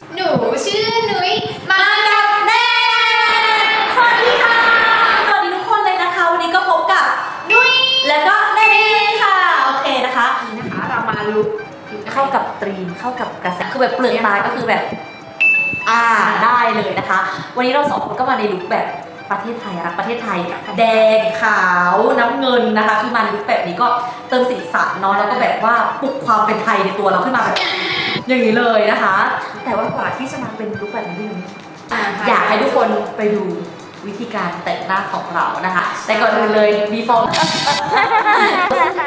หนูชื่อนุ้ยมากับแน่สวัสดีค่ะ สวัสดีทุกคนเลยนะคะ วันนี้ก็พบกับนุ้ยแล้วก็แน่ค่ะ โอเคนะคะ นี่นะคะเรามาลุกเข้ากับตรีมเข้ากับกระแสคือแบบเปลือกตาก็คือแบบ อ่าได้เลยนะคะ วันนี้เราสองคนก็มาในลุคแบบประเทศไทยรักประเทศไทย แดงขาวน้ำเงินนะคะ คือมาในลุคแบบนี้ก็เติมสีสันเนาะแล้วก็แบบว่าปลุกความเป็นไทยในตัวเราขึ้นมาแบบ อย่างนี้เลยนะคะ แต่ว่ากว่าที่จะมาเป็นลุคแบบนี้พี่นุ้ยอยากให้ทุกคนไปดูวิธีการแต่งหน้าของเรานะคะ แต่ก่อนอื่นเลย before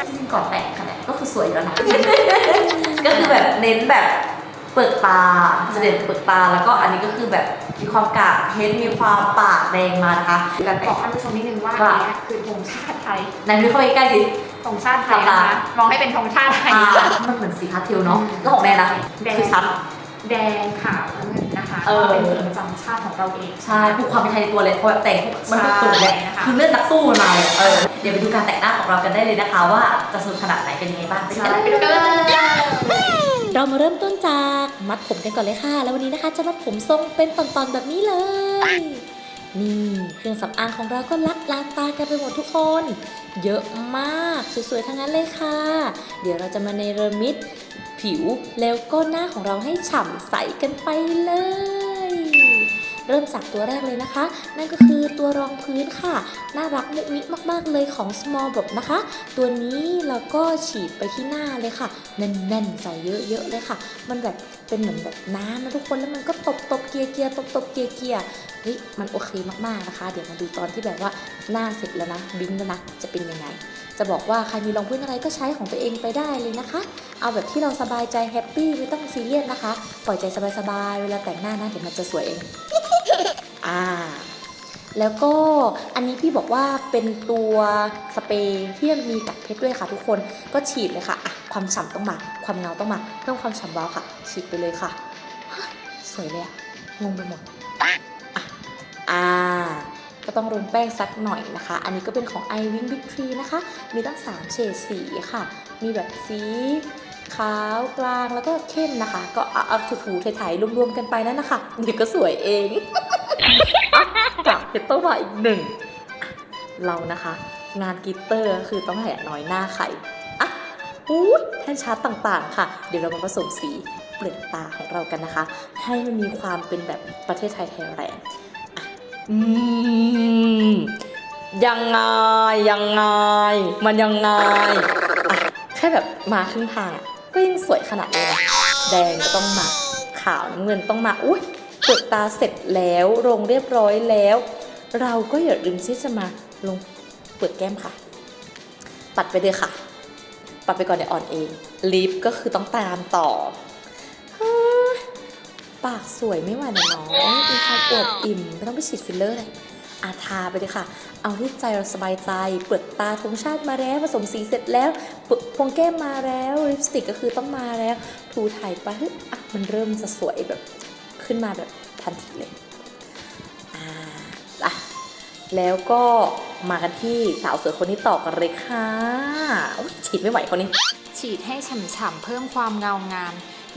จริงๆก่อนแต่งขนาดก็คือสวยแล้วนะก็คือแบบเน้นแบบเปลือกตาจะเด่นเปลือกตาแล้วก็อันนี้ก็คือแบบมีความกากเพชรมีความปากแดงมานะคะการบแต่องกท่านผู้ชมนิดนึงว่าว่าอันนี้คือธงชาติไทยไหนดูเข้าไปใกล้สิ ธงชาติไทยนะคะมองให้เป็นธงชาติไทยอ่านะคะมันเหมือนสีพาสเทลเนาะอืมแล้วของแม่นะแดงคือชัดแดงขาวน้ำเงินนะคะเออก็เป็นสีประจำชาติของเราเองใช่ปลุกความเป็นไทยในตัวเลยเพราะแบบแต่งมันปลุกตัวเลยใช่นะคะคือเลือดนักสู้มันมาเลยเออเดี๋ยวไปดูการแต่งหน้าของเรากันได้เลยนะคะ ว่าจะสนุกขนาดไหนเป็นยังไงบ้างไปดูใช่กันเลยไปดูกันเลยเรามาเริ่มต้นจากมัดผมกันก่อนเลยค่ะ แล้ววันนี้นะคะจะมัดผมทรงเป็นตอนๆแบบนี้เลย นี่เครื่องสำอางของเราก็ลักลานตากันไปหมดทุกคน เยอะมากสวยๆทั้งนั้นเลยค่ะ เดี๋ยวเราจะมาเนรมิตผิวแล้วก็หน้าของเราให้ฉ่ำใสกันไปเลย เริ่มจากตัวแรกเลยนะคะ นั่นก็คือตัวรองพื้นค่ะ น่ารักมุกมิกมาก ๆ เลยของ Small b o b นะคะ ตัวนี้เราก็ฉีดไปที่หน้าเลยค่ะ แน่นๆใส่เยอะ ๆ เลยค่ะ มันแบบเป็นเหมือนแบบน้ำนะทุกคนแล้วมันก็ตบตบเกียร์เกียร์ตบตบๆเกียร์เกียร์เฮ้ยมันโอเคมากๆนะคะ เดี๋ยวมาดูตอนที่แบบว่าหน้าเสร็จแล้วนะบิงแล้วนะจะเป็นยังไงจะบอกว่าใครมีรองพื้นอะไรก็ใช้ของตัวเองไปได้เลยนะคะ เอาแบบที่เราสบายใจแฮปปี้ไม่ต้องซีเรียสนะคะ ปล่อยใจสบายๆ เวลาแต่งหน้านะเดี๋ยวมันจะสวยเอง อ่าแล้วก็อันนี้พี่บอกว่าเป็นตัวสเปรย์ที่มีกัดเพชรด้วยค่ะทุกคนก็ฉีดเลยค่ะอะความฉ่ำต้องมา ความเงาต้องมาเพิ่มความฉ่ำเบาค่ะ ฉีดไปเลยค่ะ สวยเลยอะงงไปหมดอะอ่าก็ต้องลงแป้งสักหน่อยนะคะ อันนี้ก็เป็นของ i w i n g Big Tree นะคะ มีตั้ง 3 เฉดสีค่ะ มีแบบสีขาวกลางแล้วก็เข้มนะคะ ก็เอาถูๆถ่ๆรวมๆกันไปนั่นนะคะเดี๋ยวก็สวยเอง จากเพชรต้องมาอีกหนึ่ง เรานะคะ งานกิตเตอร์คือต้องแหกน้อยหน้าไข่อะอู้แท่นชาร์ตต่างๆ ค่ะ เดี๋ยวเรามาผสมสีเปลือกตาของเรากันนะคะ ให้มันมีความเป็นแบบประเทศไทยไทยแลนด์อะอืมยังไงยังไง มันยังไงอะแค่แบบมาครึ่งทางอะก็ยังสวยขนาดนี้นะแดงก็ต้องมาขาวน้ำเงินต้องมาอุ้ย เปลือกตาเสร็จแล้วลงเรียบร้อยแล้ว เราก็อย่าลืมที่จะมาลงเปลือกแก้มค่ะ ปัดไปเลยค่ะ ปัดไปก่อนเดี๋ยวอ่อนเอง ลิปก็คือต้องตามต่อ ปากสวยไม่ไหวนะน้องมีความอวบอิ่มไม่ต้องไปฉีดฟิลเลอร์เลยอาทาไปเลยค่ะ เอาที่ใจเราสบายใจ เปลือกตาธงชาติมาแล้วผสมสีเสร็จแล้วปลือกพวงแก้มมาแล้วลิปสติกก็คือต้องมาแล้วถูถ่ายไปเฮ้ยอะมันเริ่มจะสวยแบบ ขึ้นมาแบบทันทีเลยอ่าอะแล้วก็มากันที่สาวสวยคนนี้ต่อกันเลยค่ะอุ๊ยฉีดไม่ไหวคนนี้ ฉีดให้ฉ่ำๆเพิ่มความเงางาม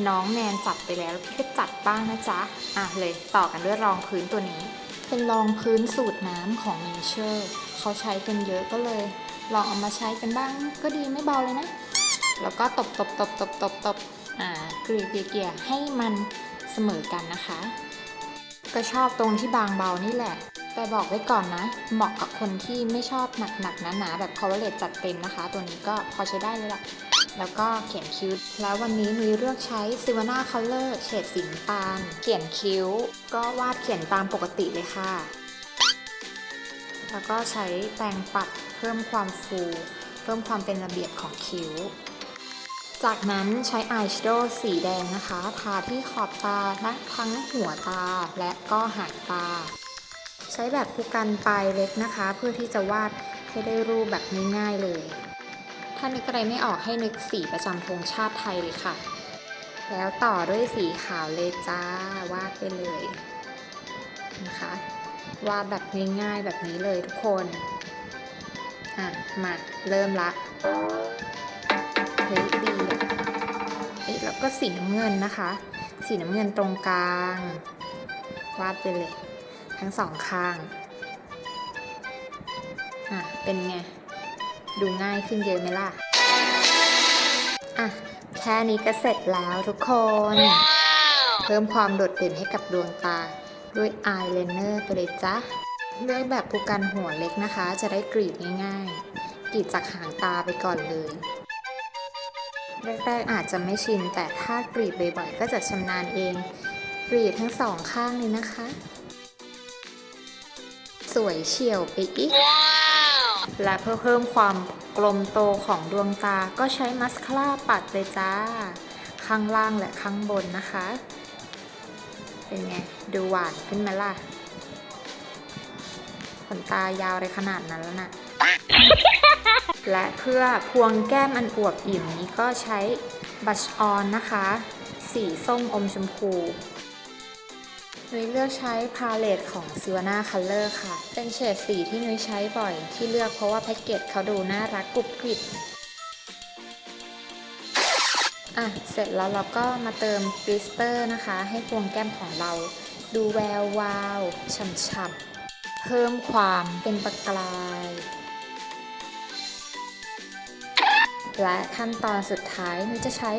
น้องแนนจัดไปแล้วพี่ก็จัดบ้างนะจ๊ะ อะเลยต่อกันด้วยรองพื้นตัวนี้ เป็นรองพื้นสูตรน้ำของ Nature เขาใช้กันเยอะก็เลย ลองเอามาใช้กันบ้างก็ดีไม่เบาเลยนะ แล้วก็ตบตบตบตบตบตบอ่าเกลี่ยเกลี่ยให้มัน สมอกันนะคะ ก็ชอบตรงที่บางเบานี่แหละ แต่บอกไว้ก่อนนะ เหมาะกับคนที่ไม่ชอบหนักๆหนาๆแบบ coverage จัดเต็มนะคะ ตัวนี้ก็พอใช้ได้เลยล่ะแล้วก็เขียนคิ้ว แล้ววันนี้มีเลือกใช้ s i v a n a Color เฉดสีน้ำตาล เขียนคิ้ว ก็วาดเขียนตามปกติเลยค่ะ แล้วก็ใช้แปรงปัดเพิ่มความฟู เพิ่มความเป็นระเบียบของคิ้ว จากนั้นใช้อายแชโดว์สีแดงนะคะ ทาที่ขอบตานะทั้งหัวตาและก็หางตา ใช้แบบผู้กันปลายเล็กนะคะ เพื่อที่จะวาดให้ได้รูปแบบง่ายๆเลย ถ้านึกอะไรไม่ออกให้นึกสีประจำธงชาติไทยเลยค่ะ แล้วต่อด้วยสีขาวเลยจ้าวาดไปเลยนะคะวาดแบบง่ายๆแบบนี้เลยทุกคน อะ มา เริ่มละเฮ้ยดี แล้วก็สีน้ำเงินนะคะ สีน้ำเงินตรงกลาง วาดไปเลย ทั้งสองข้าง อะ เป็นไง ดูง่ายขึ้นเยอะไหมล่ะ อะ แค่นี้ก็เสร็จแล้วทุกคน เพิ่มความโดดเด่นให้กับดวงตา ด้วยอายไลเนอร์ไปเลยจ้ะเลือกแบบผู้กันหัวเล็กนะคะ จะได้กรีดง่ายๆ กรีดจากหางตาไปก่อนเลย แรกๆอาจจะไม่ชิน แต่ถ้ากรีดบ่อยๆก็จะชำนาญเอง กรีดทั้งสองข้างเลยนะคะ สวยเฉียวไปอีก และเพื่อเพิ่มความกลมโตของดวงตาก็ใช้มัสคาร่าปัดเลยจ้า ข้างล่างและข้างบนนะคะ เป็นไง ดูหวานขึ้นไหมล่ะขนตายาวเลยขนาดนั้นแล้วนะ และเพื่อพวงแก้มอันอวบอิ่มนี้ก็ใช้บัชออนนะคะ สีส้มอมชมพูนุ้ยเลือกใช้พาเลตของ s i v a n a Color ค่ะ เป็นเฉดสีที่นุ้ยใช้บ่อยที่เลือกเพราะว่าแพ็กเกจเขาดูน่ารักกรุบกริบอะ เสร็จแล้วเราก็มาเติมกลิสเตอร์นะคะ ให้พวงแก้มของเรา ดูแวววาวฉ่ำๆเพิ่มความเป็นประกาย และขั้นตอนสุดท้ายนุ้ยจะใช้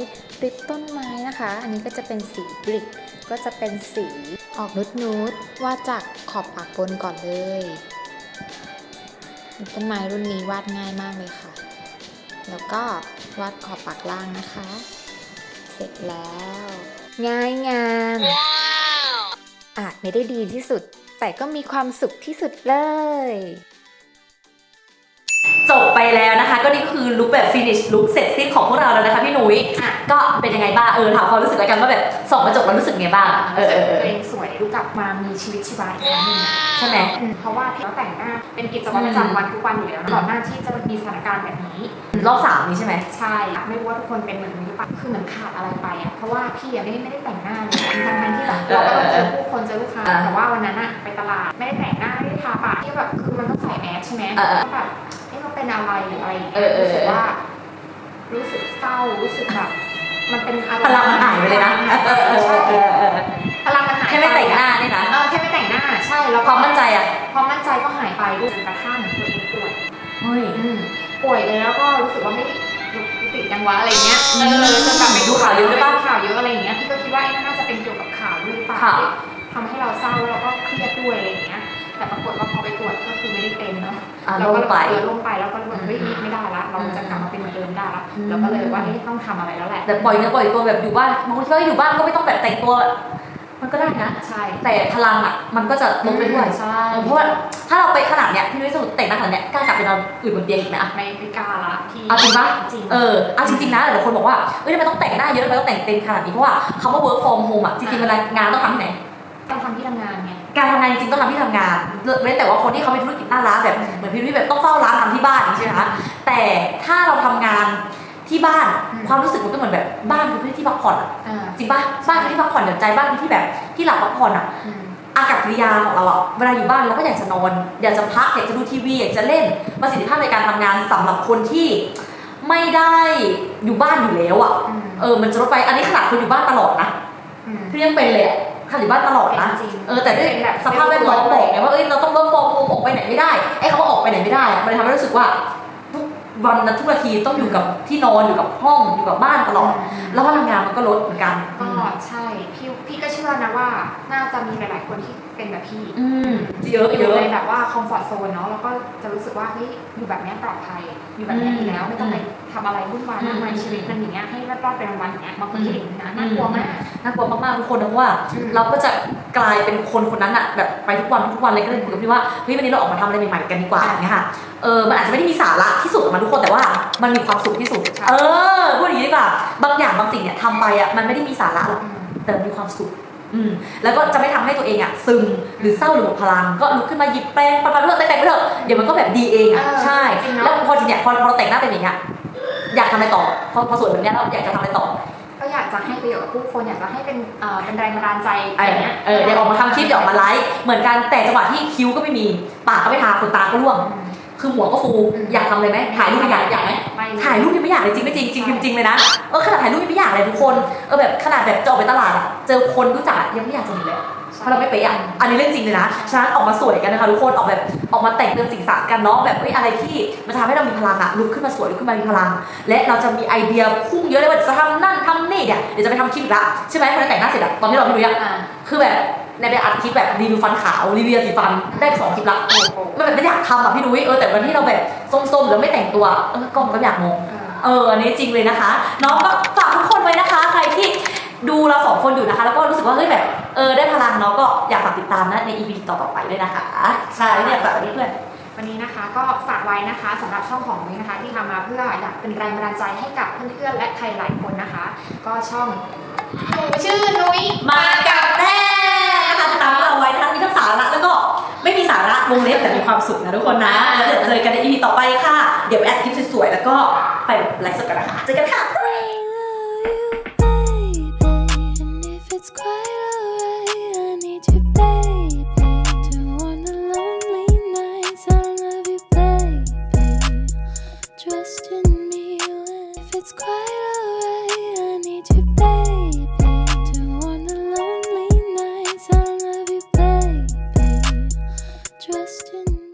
ริบต้นไม้นะคะ อันนี้ก็จะเป็นสีบริกก็จะเป็นสีออกนุดนูดๆวาดจากขอบปากบนก่อนเลยต้นไม้รุ่นนี้วาดง่ายมากเลยค่ะ แล้วก็วาดขอบปากล่างนะคะ เสร็จแล้ว ง่ายงามอาจไม่ได้ดีที่สุด แต่ก็มีความสุขที่สุดเลย จบไปแล้วนะคะ ก็นี่คือลุคแบบฟินิชลุคเสร็จสิ้นของพวกเราแล้วนะคะพี่หนุ้ยอะก็เป็นยังไงบ้างเออถามความรู้สึกแล้วกันว่าแบบส่องกระจกแล้วรู้สึกไงบ้างเออเออเอตัวอเองสวยดูกลับมามีชีวิตชีวาอีกครั้งหนึงใช่ไหม อืมเพราะว่าเราแต่งหน้าเป็นกิจวัตรประจำวันทุกวันอยู่แล้วก่อนหน้าที่จะมีสถานการณ์แบบนี้ รอบสามนี้ใช่ไหม ใช่ไม่รู้ว่าทุกคนเป็นเหมือนนี้หรือเปล่าคือเหมือนขาดอะไรไปอะ เพราะว่าพี่อะไม่ได้ไม่ได้แต่งหน้าเลยทั้งๆที่แบบเราก็ต้องเจอผู้คนเจอลูกค้า อ่าแต่ว่าวันนั้นอะไปตลาดไม่ได้แต่งหน้าไม่ได้ทาปากที่แบบคือมันต้องใส่แมสใช่ไหมเออเออ ก็แบบ เอ๊ะเราเป็นอะไรหรืออะไรอย่างเงี้ยเออเออ รู้สึกว่า รู้สึกเศร้ารู้สึกแบบ มันเป็นอารมณ์พลังมันหายไปเลยนะเออเออใช่เออเออพลังมันหายแค่ไม่แต่งหน้านี่นะเออแค่ไม่แต่งหน้าใช่แล้วความมั่นใจอะความมั่นใจก็หายไปด้วยจนกระทั่งตัวเองป่วย เฮ้ย อืมป่วยเลยแล้วก็รู้สึกว่าไม่ติดยังวะอะไรเงี้ยอืเอมอจนแบบไปดูข่าวเยอะด้วยปะดูข่าวเยอะอะไรเงี้ยพี่ก็คิดว่าไอ้นั่นน่าจะเป็นเกี่ยวกับข่าวด้วยหรือเปล่าค่ะ ทำให้เราเศร้าแล้วเราก็เครียดด้วยอะไรเงี้ยแต่ ปรากฏว่าพอไปตรวจก็คือไม่ได้เป็นเนาะอะเราลก็งไปเออลงไปแล้วก็เลยว่าเฮ้ยไม่ได้ละเราจะกลับมาเป็นเหมือนเดิมได้ละอืม เราก็เลยว่าเฮ้ยต้องทำอะไรแล้วแหละแต่ปล่อยเนื้อปล่อยตัวแบบอยู่บ้านบางคนก็อยู่บ้านก็ไม่ต้องแบบแต่งตัว มันก็ได้นะ ใช่แต่พลังอะมันก็จะลดไปด้วยใช่ เพราะว่าถ้าเราไปขนาดเนี้ยพี่นุ้ยสมมติแต่งหน้าขนาดเนี้ยกล้ากลับไปนอนอื่นบนเตียงอีกไหมอะ ไม่ไม่กล้าละพี่เอาจริงปะ จริง เออเอาจริงๆนะหลายคนบอกว่าเอ้ยทำไมต้องแต่งหน้าเยอะทำไมต้องแต่งเต็มขนาดนี้เพราะว่าคำว่า work from home อะจริงๆเวลางานต้องทำที่ไหน ต้องทำที่ทำงานไง การทำงานจริงๆต้องทำที่ทำงานเว้นแต่ว่าคนที่เขาเป็นธุรกิจหน้าร้านแบบเหมือนพี่นุ้ยแบบต้องเฝ้าร้านทำที่บ้านอย่างนี้ใช่ไหมคะแต่ถ้าเราทำงานที่บ้านความรู้สึกมันก็เหมือนแบบบ้านคือที่พักผ่อนอะอ่าจริงปะบ้านคือที่พักผ่อนหย่อนใจบ้านคือที่แบบที่หลับพักผ่อนอะอืมอากับกิริยาของเราอะเวลาอยู่บ้านเราก็อยากจะนอนอยากจะพักอยากจะดูทีวีอยากจะเล่นประสิทธิภาพในการทำงานสำหรับคนที่ไม่ได้อยู่บ้านอยู่แล้วอะอืมเออมันจะลดไปอันนี้ขนาดคนอยู่บ้านตลอดนะอืมพี่ยังเป็นเลยอะ ขนาดอยู่บ้านตลอดนะจริงเออแต่ด้วยเป็นแบบสภาพแวดล้อมบอกไงว่าเอ้ยเราต้องเวิร์กฟอร์มออกไปไหนไม่ได้ไอ้คำว่าออกไปไหนไม่ได้อะมันเลยทำให้รู้สึกว่าทุกวันนะทุกนาทีต้องอยู่กับที่นอนอยู่กับห้องอยู่กับบ้านตลอด แล้วพลังงานมันก็ลดเหมือนกันก็ใช่พี่พี่ก็เชื่อนะว่า น่าจะมีหลายๆคนที่ เป็นแบบพี่อืมเยอะอเยยู่อะในแบบว่าคอมฟอร์ทโซนเนาะแล้วก็จะรู้สึกว่าเฮ้ยอยู่แบบเนี้ยปลอดภัยอยู่แบบเนี้ยอืมดีแล้วไม่ต้องไปทำอะไรวุ่นวายมากมายอืมชีวิตมันอย่างเงี้ยให้รอดๆไปวันๆอย่างเงี้ยบางคนอืมคิดอย่างนี้นะน่ากลัวมากน่ากลัวมากๆทุกคนนะเพราะว่าอืมเราก็จะกลายเป็นคนคนนั้นอะแบบไปทุกวันทุกวันเลยก็เลยคุยกับพี่ว่าเฮ้ยวันนี้เราออกมาทำอะไรใหม่ๆกันดีกว่าอย่างเงี้ยค่ะเออมันอาจจะไม่ได้มีสาระที่สุดออกมาทุกคนแต่ว่ามันมีความสุขที่สุดค่ะเออพูดอย่างนี้ดีกว่าบางอย่างบางสิ่งเนี่ยทำไปอะมันไม่ได้มีสาระหรอกอืมแต่มันมีความสุข อืมแล้วก็จะไม่ทำให้ตัวเองอะซึมหรือเศร้าหรือหมดพลัง ก็ลุกขึ้นมาหยิบแป้งปัดๆเพื่อแต่งๆไปเถอะเดี๋ยวมันก็แบบดีเองอะเออใช่จริงเนอะแล้วพอจริงเนี่ยพอพอเราแต่งหน้าเป็นอย่างเงี้ยอยากทำอะไรต่อพอพอสวยแบบเนี้ยเราอยากจะทำอะไรต่อก็อยากจะให้ประโยชน์กับผู้คนอยากจะให้เป็นเอ่อเป็นแรงบันดาลใจเออะไรอเงี้ยเออเดี๋ยวออกมาทำคลิปเดี๋ยวออกมาไลฟ์เหมือนกันแต่จังหวะที่คิ้วก็ไม่มีปากก็ไม่ทาขนตาก็ร่วงอืมคือหัวก็ฟูอืมอยากทำเลยไหมถ่ายรูปอยากอยากไหมไม่เลย ถ่ายรูปยังไม่อยากเลยจริงไม่จริงจริงจริงเลยนะเออขนาดถ่ายรูปยังไม่อยากเลยทุกคนเออแบบขนาดแบบจะออกไปตลาดอะเจอคนรู้จักอะยังไม่อยากจะมีเลยเพราะเราไม่เป๊ะอะอันนี้เรื่องจริงเลยนะ ฉะนั้นออกมาสวยกันนะคะทุกคน ออกแบบออกมาแต่งเติมสีสันกันเนาะ แบบเอ้ยอะไรที่มันทำให้เรามีพลังอะลุกขึ้นมาสวยลุกขึ้นมามีพลัง และเราจะมีไอเดียพุ่งเยอะเลยว่าจะทำนั่นทำนี่เนี่ย เดี๋ยวจะไปทำคลิปอีกละใช่ไหมพอเราแต่งหน้าเสร็จอะตอนที่เราไม่รู้อะอ่าคือแบบ ในไปอัดคลิปแบบรีวิวฟันขาวรีวิวยาสีฟันได้สองคลิปละโอ้โหมันแบบไม่อยากทำอะพี่นุ้ยเออแต่วันที่เราแบบส้มๆแล้วไม่แต่งตัวเออก็ก็อยากงงเออเอออันนี้จริงเลยนะคะน้องก็ฝากทุกคนไว้นะคะ ใครที่ดูเราสองคนอยู่นะคะ แล้วก็รู้สึกว่าเฮ้ยแบบเออได้พลังเนาะก็อยากฝากติดตามนะใน EP ต่อๆไปด้วยนะคะใช่เนี่ยฝากไว้นี่เพื่อนวันนี้นะคะก็ฝากไว้นะคะสำหรับช่องของนุ้ยนะคะ ที่ทำมาเพื่ออยากเป็นแรงบันดาลใจให้กับเพื่อนๆและใครหลายคนนะคะ ก็ช่องหนูชื่อนุ้ยมากับแม่ นะคะติดตามเราไว้นะคะมีทั้งสาระแล้วก็ไม่มีสาระวงเล็บแต่มีความสุขนะทุกคนนะแล้วเดี๋ยวเจอกันใน EP ต่อไปค่ะ เดี๋ยวไปอัดคลิปสวยๆแล้วก็ไปไลฟ์สดกันนะคะเจอกันค่ะ And if it's quite